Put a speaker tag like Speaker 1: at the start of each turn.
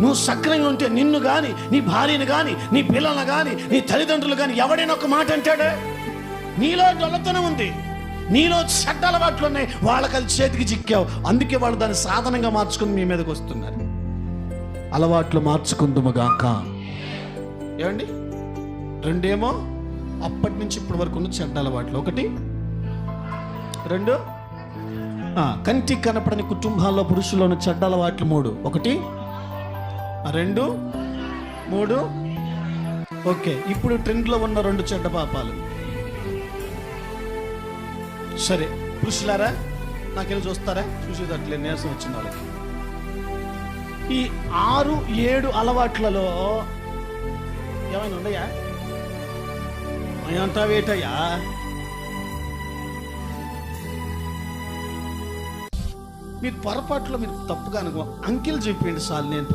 Speaker 1: నువ్వు సక్రంగా ఉంటే నిన్ను కానీ నీ భార్యను కానీ నీ పిల్లలను కానీ నీ తల్లిదండ్రులు కానీ ఎవడైనా ఒక మాట అంటాడే? నీలో దొల్లతనం ఉంది. నీలో చెడ్డ అలవాట్లు ఉన్నాయి. వాళ్ళకి అది చేతికి చిక్కావు. అందుకే వాళ్ళు దాన్ని సాధనంగా మార్చుకుని మీ మీదకి వస్తున్నారు. అలవాట్లు మార్చుకుందుముగాక. ఏమండి? రెండేమో? అప్పటి నుంచి ఇప్పటి వరకు ఉన్న చెడ్డ అలవాట్లు. ఒకటి? రెండు? ఆ, కంటికి కనపడని కుటుంబాల్లో పురుషుల్లో ఉన్న చెడ్డ అలవాట్లు మూడు. ఒకటి? రెండు మూడు. ఓకే ఇప్పుడు ట్రెండ్లో ఉన్న రెండు చెడ్డ పాపాలు. సరే పురుషులారా నాకెళ్ళి చూస్తారా? చూసేటట్లే నీరసం వచ్చిన వాళ్ళకి. ఈ ఆరు ఏడు అలవాట్లలో ఏమైనా ఉన్నాయా? అంటావేటయ్యా మీరు పొరపాట్లో మీరు తప్పుగా అనుకో అంకిల్ చెప్పండి సార్ నేను